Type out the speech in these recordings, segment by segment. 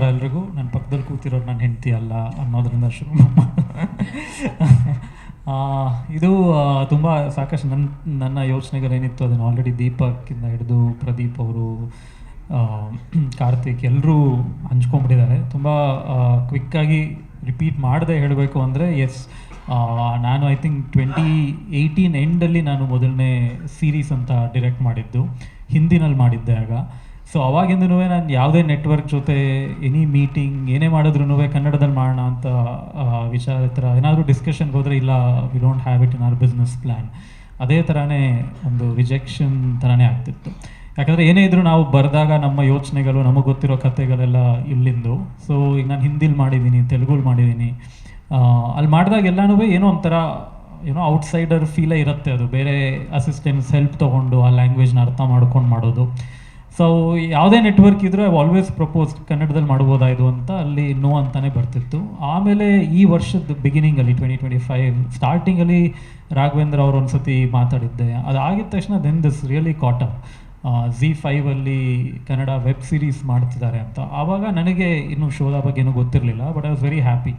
ನಮಸ್ಕಾರ ಎಲ್ರಿಗೂ ನನ್ನ ಪಕ್ಕದಲ್ಲಿ ಕೂತಿರೋರು ನನ್ನ ಹೆಂಡತಿ ಅಲ್ಲ ಅನ್ನೋದ್ರಿಂದ ಶುರು ಇದು ತುಂಬ ಸಾಕಷ್ಟು ನನ್ನ ನನ್ನ ಯೋಚನೆಗಳೇನಿತ್ತು, ಅದನ್ನು ಆಲ್ರೆಡಿ ದೀಪಕ್ಕಿಂದ ಹಿಡಿದು ಪ್ರದೀಪ್ ಅವರು ಕಾರ್ತಿಕ್ ಎಲ್ಲರೂ ಹಂಚ್ಕೊಂಡ್ಬಿಟ್ಟಿದ್ದಾರೆ. ತುಂಬ ಕ್ವಿಕ್ಕಾಗಿ ರಿಪೀಟ್ ಮಾಡದೆ ಹೇಳಬೇಕು ಅಂದರೆ ಎಸ್ ನಾನು ಐ ಥಿಂಕ್ ಟ್ವೆಂಟಿ ಏಯ್ಟೀನ್ ಎಂಡಲ್ಲಿ ನಾನು ಮೊದಲನೇ ಸೀರೀಸ್ ಅಂತ ಡಿರೆಕ್ಟ್ ಮಾಡಿದ್ದು. ಹಿಂದಿನಲ್ಲಿ ಮಾಡಿದ್ದೆ ಆಗ. ಸೊ ಅವಾಗಿಂದನೂ ನಾನು ಯಾವುದೇ ನೆಟ್ವರ್ಕ್ ಜೊತೆ ಎನಿ ಮೀಟಿಂಗ್ ಏನೇ ಮಾಡಿದ್ರು ಕನ್ನಡದಲ್ಲಿ ಮಾಡೋಣ ಅಂತ ವಿಚಾರ ಹತ್ರ ಏನಾದರೂ ಡಿಸ್ಕಷನ್ಗೆ ಹೋದರೆ ಇಲ್ಲ we don't have it in our business plan ಅದೇ ಥರನೇ ಒಂದು ರಿಜೆಕ್ಷನ್ ಥರನೇ ಆಗ್ತಿತ್ತು. ಯಾಕಂದರೆ ಏನೇ ಇದ್ದರೂ ನಾವು ಬರೆದಾಗ ನಮ್ಮ ಯೋಚನೆಗಳು, ನಮಗೆ ಗೊತ್ತಿರೋ ಕಥೆಗಳೆಲ್ಲ ಇಲ್ಲಿಂದು. ಸೊ ಈಗ ನಾನು ಹಿಂದಿಲಿ ಮಾಡಿದ್ದೀನಿ ತೆಲುಗುಲಿ ಮಾಡಿದ್ದೀನಿ ಅಲ್ಲಿ ಮಾಡಿದಾಗ ಎಲ್ಲನೂ ಏನೋ ಒಂಥರ, ಏನೋ ಔಟ್ಸೈಡರ್ ಫೀಲೇ ಇರುತ್ತೆ ಅದು. ಬೇರೆ ಅಸಿಸ್ಟೆಂಟ್ಸ್ ಹೆಲ್ಪ್ ತೊಗೊಂಡು ಆ ಲ್ಯಾಂಗ್ವೇಜ್ನ ಅರ್ಥ ಮಾಡ್ಕೊಂಡು ಮಾಡೋದು. ಸೊ ಯಾವುದೇ ನೆಟ್ವರ್ಕ್ ಇದ್ರೂ ಐ ಆಲ್ವೇಸ್ ಪ್ರಪೋಸ್ ಕನ್ನಡದಲ್ಲಿ ಮಾಡ್ಬೋದಾ ಅಂತ ಅಲ್ಲಿ ನೋ ಅಂತಾನೆ ಬರ್ತಿತ್ತು. ಆಮೇಲೆ ಈ ವರ್ಷದ ಬಿಗಿನಿಂಗಲ್ಲಿ ಟ್ವೆಂಟಿ ಟ್ವೆಂಟಿ ಫೈವ್ ಸ್ಟಾರ್ಟಿಂಗಲ್ಲಿ ರಾಘವೇಂದ್ರ ಅವರು ಒಂದ್ಸತಿ ಮಾತಾಡಿದ್ದೆ. ಅದಾಗಿದ ತಕ್ಷಣ then this really caught up Zee ಫೈವಲ್ಲಿ Kannada web series ಮಾಡ್ತಿದ್ದಾರೆ ಅಂತ. ಆವಾಗ ನನಗೆ ಇನ್ನೂ ಶೋದ ಬಗ್ಗೆ ಏನೂ ಗೊತ್ತಿರಲಿಲ್ಲ but I was very happy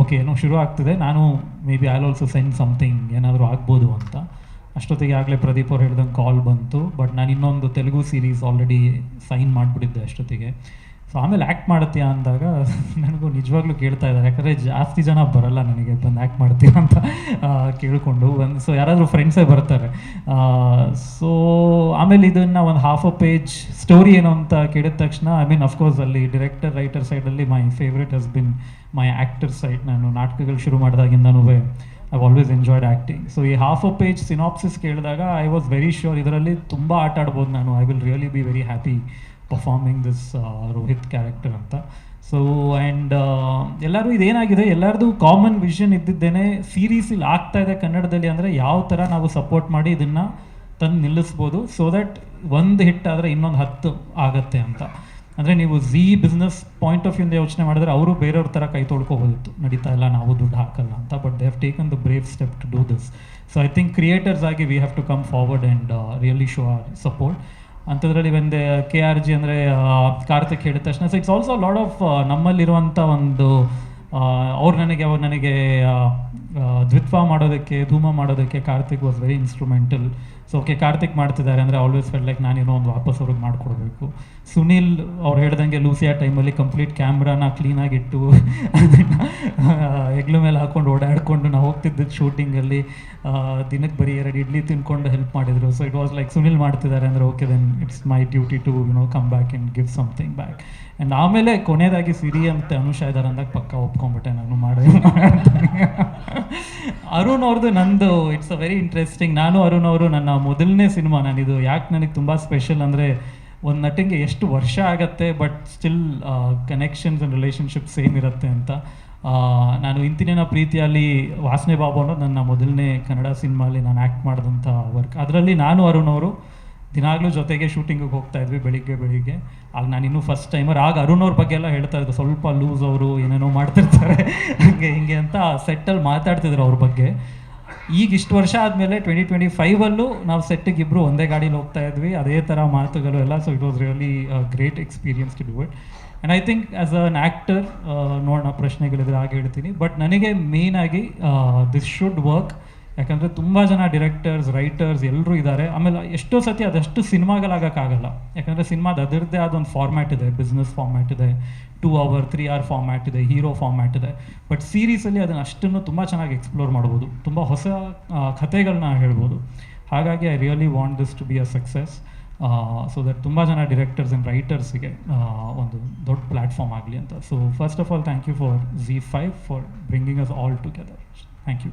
okay ಏನೋ ಶುರು ಆಗ್ತಿದೆ. ನಾನು maybe I also send something ಏನಾದರೂ ಆಗ್ಬೋದು ಅಂತ. ಅಷ್ಟೊತ್ತಿಗೆ ಆಗಲೇ ಪ್ರದೀಪ್ ಅವ್ರು ಹೇಳ್ದಂಗೆ ಕಾಲ್ ಬಂತು ಬಟ್ ನಾನು ಇನ್ನೊಂದು ತೆಲುಗು ಸೀರೀಸ್ ಆಲ್ರೆಡಿ ಸೈನ್ ಮಾಡಿಬಿಟ್ಟಿದ್ದೆ ಅಷ್ಟೊತ್ತಿಗೆ. ಸೊ ಆಮೇಲೆ ಆ್ಯಕ್ಟ್ ಮಾಡ್ತೀಯಾ ಅಂದಾಗ ನನಗೂ ನಿಜವಾಗ್ಲೂ ಕೇಳ್ತಾ ಇದ್ದಾರೆ. ಯಾಕಂದರೆ ಜಾಸ್ತಿ ಜನ ಬರಲ್ಲ ನನಗೆ ಬಂದು ಆ್ಯಕ್ಟ್ ಮಾಡ್ತೀಯಾ ಅಂತ ಕೇಳಿಕೊಂಡು ಒಂದು ಸೊ ಯಾರಾದರೂ ಫ್ರೆಂಡ್ಸೇ ಬರ್ತಾರೆ. ಸೊ ಆಮೇಲೆ ಇದನ್ನು ಒಂದು ಹಾಫ್ ಅ ಪೇಜ್ ಸ್ಟೋರಿ ಏನು ಅಂತ ಕೇಳಿದ ತಕ್ಷಣ ಐ ಮೀನ್ ಅಫ್ಕೋರ್ಸ್ ಅಲ್ಲಿ ಡಿರೆಕ್ಟರ್ ರೈಟರ್ ಸೈಡಲ್ಲಿ my favourite has been my actor side ನಾನು ನಾಟಕಗಳು ಶುರು ಮಾಡಿದಾಗಿಂದನೂ I always enjoyed acting so ಈ ಹಾಫ್ ಅ ಪೇಜ್ ಸಿನಾಪ್ಸಿಸ್ ಕೇಳಿದಾಗ ಐ ವಾಸ್ ವೆರಿ ಶ್ಯೂರ್ ಇದರಲ್ಲಿ ತುಂಬ ಆಟ ಆಡ್ಬೋದು ನಾನು. I will really be very happy performing this Rohit character ಅಂತ. ಸೊ ಆ್ಯಂಡ್ ಎಲ್ಲರೂ ಇದೇನಾಗಿದೆ? ಎಲ್ಲರದು ಕಾಮನ್ ವಿಷನ್ ಇದ್ದಿದ್ದೇನೆ. ಸೀರೀಸ್ ಇಲ್ಲಿ ಆಗ್ತಾ ಇದೆ ಕನ್ನಡದಲ್ಲಿ ಅಂದರೆ ಯಾವ ಥರ ನಾವು ಸಪೋರ್ಟ್ ಮಾಡಿ ಇದನ್ನು ತಂದು ನಿಲ್ಲಿಸ್ಬೋದು. ಸೊ ದಟ್ ಒಂದು ಹಿಟ್ ಆದರೆ ಇನ್ನೊಂದು ಹತ್ತು ಆಗತ್ತೆ ಅಂತ. ಅಂದರೆ ನೀವು ಝಿ ಬಿಸ್ನೆಸ್ ಪಾಯಿಂಟ್ ಆಫ್ ವ್ಯೂಯಿಂದ ಯೋಚನೆ ಮಾಡಿದ್ರೆ ಅವರು ಬೇರೆಯವ್ರ ಥರ ಕೈ ತೊಳ್ಕೊಬೋದಿತ್ತು ನಡೀತಾ ಇಲ್ಲ, ನಾವು ದುಡ್ಡು ಹಾಕಲ್ಲ ಅಂತ but they have taken the brave step to do this so I think creators ಆಗಿ we have to come forward and really show our support ಅಂಥದ್ರಲ್ಲಿ ಒಂದೇ ಕೆ ಆರ್ ಜಿ ಅಂದರೆ ಕಾರ್ತಿಕ್ ಹೇಳಿದ ತಕ್ಷಣ so it's also lot of ನಮ್ಮಲ್ಲಿರುವಂಥ ಒಂದು ಅವ್ರು ನನಗೆ ಅವ್ರು ನನಗೆ ಆ, ಆ, ಮಾಡೋದಕ್ಕೆ ಧೂಮ ಮಾಡೋದಕ್ಕೆ Karthik was very instrumental so okay Karthik ಮಾಡ್ತಿದ್ದಾರೆ ಅಂದರೆ ಆಲ್ವೇಸ್ ಫೆಲ್ ಲೈಕ್ ನಾನೇನೋ ಒಂದು ವಾಪಸ್ ಅವ್ರಿಗೆ ಮಾಡಿಕೊಡ್ಬೇಕು. ಸುನಿಲ್ ಅವ್ರು ಹೇಳ್ದಂಗೆ ಲೂಸಿಯಾ ಟೈಮಲ್ಲಿ ಕಂಪ್ಲೀಟ್ ಕ್ಯಾಮ್ರಾನ ಕ್ಲೀನಾಗಿಟ್ಟು ಅದನ್ನು ಹೆಗ್ಲ ಮೇಲೆ ಹಾಕೊಂಡು ಓಡಾಡ್ಕೊಂಡು ನಾವು ಹೋಗ್ತಿದ್ದಿದ್ದು ಶೂಟಿಂಗಲ್ಲಿ ದಿನಕ್ಕೆ ಬರೀ ಎರಡು ಇಡ್ಲಿ ತಿನ್ಕೊಂಡು ಹೆಲ್ಪ್ ಮಾಡಿದರು. So it was like Sunil ಮಾಡ್ತಿದ್ದಾರೆ ಅಂದರೆ okay then it's my duty to you know come back and give something back and ಆಮೇಲೆ ಕೊನೆಯದಾಗಿ ಸಿರಿ ಅಂತ ಅನುಷಾ ಇದ್ದಾರೆ ಅಂದಾಗ ಪಕ್ಕ ಒಪ್ಕೊಂಡ್ಬಿಟ್ಟೆ ನಾನು ಮಾಡಿ ಅರುಣ್ ಅವ್ರದ್ದು ನಂದು ಇಟ್ಸ್ ಅ ವೆರಿ ಇಂಟ್ರೆಸ್ಟಿಂಗ್ ನಾನು ಅರುಣ್ ಅವರು ನನ್ನ ಮೊದಲನೇ ಸಿನಿಮಾ. ನಾನಿದು ಯಾಕೆ ನನಗೆ ತುಂಬ ಸ್ಪೆಷಲ್ ಅಂದರೆ, ಒಂದು ನಟಿಗೆ ಎಷ್ಟು ವರ್ಷ ಆಗತ್ತೆ but still connections and relationship same ಇರುತ್ತೆ ಅಂತ. ನಾನು ಇಂತಿನ ಪ್ರೀತಿಯಲ್ಲಿ ವಾಸನೆ ಬಾಬು ಅನ್ನೋದು ನನ್ನ ಮೊದಲನೇ ಕನ್ನಡ ಸಿನಿಮಾಲಿ ನಾನು ಆ್ಯಕ್ಟ್ ಮಾಡಿದಂಥ ವರ್ಕ್ ಅದರಲ್ಲಿ ನಾನು ಅರುಣ್ ಅವರು ದಿನಾಗಲೂ ಜೊತೆಗೆ ಶೂಟಿಂಗಿಗೆ ಹೋಗ್ತಾ ಇದ್ವಿ ಬೆಳಿಗ್ಗೆ ಬೆಳಿಗ್ಗೆ. ಆಗ ನಾನು ಇನ್ನೂ ಫಸ್ಟ್ ಟೈಮರ್ ಆಗ ಅರುಣ್ ಅವ್ರ ಬಗ್ಗೆ ಎಲ್ಲ ಹೇಳ್ತಾ ಇದ್ದೆ ಸ್ವಲ್ಪ ಲೂಸ್ ಅವರು ಏನೇನೋ ಮಾಡ್ತಿರ್ತಾರೆ. ಹಂಗೆ ಹಿಂಗೆ ಅಂತ ಸೆಟ್ಟಲ್ಲಿ ಮಾತಾಡ್ತಿದ್ರು ಅವ್ರ ಬಗ್ಗೆ. ಈಗ ಇಷ್ಟು ವರ್ಷ ಆದಮೇಲೆ ಟ್ವೆಂಟಿ ಟ್ವೆಂಟಿ ಫೈವಲ್ಲೂ ನಾವು ಸೆಟ್ಟಿಗೆ ಇಬ್ಬರು ಒಂದೇ ಗಾಡೀಲಿ ಹೋಗ್ತಾ ಇದ್ವಿ. ಅದೇ ಥರ ಮಾತುಗಳು ಎಲ್ಲ so it was really great experience to do it and I think as an actor ನೋಡೋಣ ಪ್ರಶ್ನೆಗಳಿದ್ರೆ ಹಾಗೆ ಹೇಳ್ತೀನಿ. ಬಟ್ ನನಗೆ ಮೇಯ್ನಾಗಿ ದಿಸ್ ಶುಡ್ ವರ್ಕ್ ಯಾಕಂದರೆ ತುಂಬ ಜನ ಡಿರೆಕ್ಟರ್ಸ್ ರೈಟರ್ಸ್ ಎಲ್ಲರೂ ಇದ್ದಾರೆ ಆಮೇಲೆ ಎಷ್ಟೋ ಸತಿ ಅದಷ್ಟು ಸಿನಿಮಾಗಳಾಗಕ್ಕಾಗಲ್ಲ. ಯಾಕಂದರೆ ಸಿನಿಮಾದ ಅದರದ್ದೇ ಆದ ಒಂದು ಫಾರ್ಮ್ಯಾಟ್ ಇದೆ. ಬಿಸ್ನೆಸ್ ಫಾರ್ಮ್ಯಾಟ್ ಇದೆ. Two hour three hour format ಇದೆ. ಹೀರೋ ಫಾರ್ಮ್ಯಾಟ್ ಇದೆ. ಬಟ್ ಸೀರೀಸಲ್ಲಿ ಅದನ್ನು ಅಷ್ಟನ್ನು ತುಂಬ ಚೆನ್ನಾಗಿ ಎಕ್ಸ್ಪ್ಲೋರ್ ಮಾಡ್ಬೋದು. ತುಂಬ ಹೊಸ ಕಥೆಗಳನ್ನ ಹೇಳ್ಬೋದು. ಹಾಗಾಗಿ I really want this to be a success so that ತುಂಬ ಜನ ಡಿರೆಕ್ಟರ್ಸ್ ಆ್ಯಂಡ್ ರೈಟರ್ಸ್ಗೆ ಒಂದು ದೊಡ್ಡ ಪ್ಲಾಟ್ಫಾರ್ಮ್ ಆಗಲಿ ಅಂತ. So first of all thank you for Zee five for bringing us all together thank you